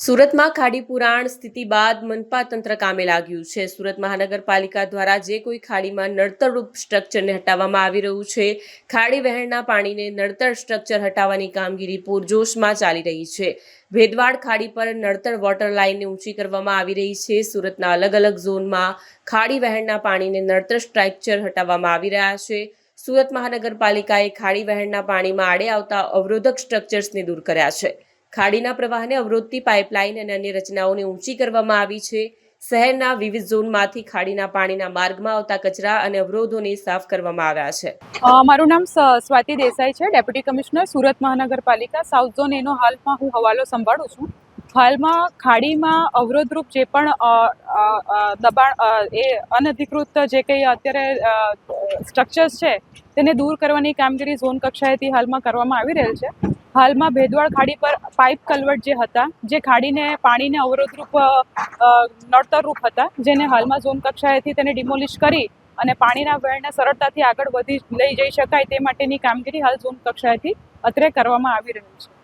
સુરતમાં ખાડી પુરાણ સ્થિતિ બાદ મનપા તંત્ર કામે લાગ્યું છે. સુરત મહાનગરપાલિકા દ્વારા જે કોઈ ખાડીમાં નડતરરૂપ સ્ટ્રક્ચરને હટાવવામાં આવી રહ્યું છે, ખાડી વહેણના પાણીને નડતર સ્ટ્રક્ચર હટાવવાની કામગીરી પૂરજોશમાં ચાલી રહી છે. ભેદવાડ ખાડી પર નડતર વોટર લાઇનને ઊંચી કરવામાં આવી રહી છે. સુરતના અલગ અલગ ઝોનમાં ખાડી વહેણના પાણીને નડતર સ્ટ્રક્ચર હટાવવામાં આવી રહ્યા છે. સુરત મહાનગરપાલિકાએ ખાડી વહેણના પાણીમાં આડે આવતા અવરોધક સ્ટ્રક્ચર્સને દૂર કર્યા છે. ખાડીના પ્રવાહને અવરોધતી પાઇપલાઇન અને અન્ય રચનાઓને ઊંચી કરવામાં આવી છે. શહેરના વિવિધ ઝોનમાંથી ખાડીના પાણીના માર્ગમાં આવતા કચરા અને અવરોધોને સાફ કરવામાં આવ્યા છે. મારું નામ સ્વાતિ દેસાઈ છે, ડેપ્યુટી કમિશનર, સુરત મહાનગરપાલિકા. સાઉથ ઝોન એનો હાલમાં હું હવાલો સંભાળું છું. હાલમાં ખાડીમાં અવરોધરૂપ જે પણ દબાણ એ અનધિકૃત જે કંઈ અત્યારે સ્ટ્રક્ચર્સ છે, તેને દૂર કરવાની કામગીરી ઝોન કક્ષાએથી હાલમાં કરવામાં આવી રહેલ છે. હાલમાં ભેદવાડ ખાડી પર પાઇપ કલવર્ટ જે હતા, જે ખાડીને પાણીને અવરોધરૂપ નડતરરૂપ હતા, જેને હાલમાં ઝોન કક્ષાએથી તેને ડિમોલિશ કરી અને પાણીના વહેણને સરળતાથી આગળ વધી લઈ જઈ શકાય તે માટેની કામગીરી હાલ ઝોન કક્ષાએથી અત્રે કરવામાં આવી રહી છે.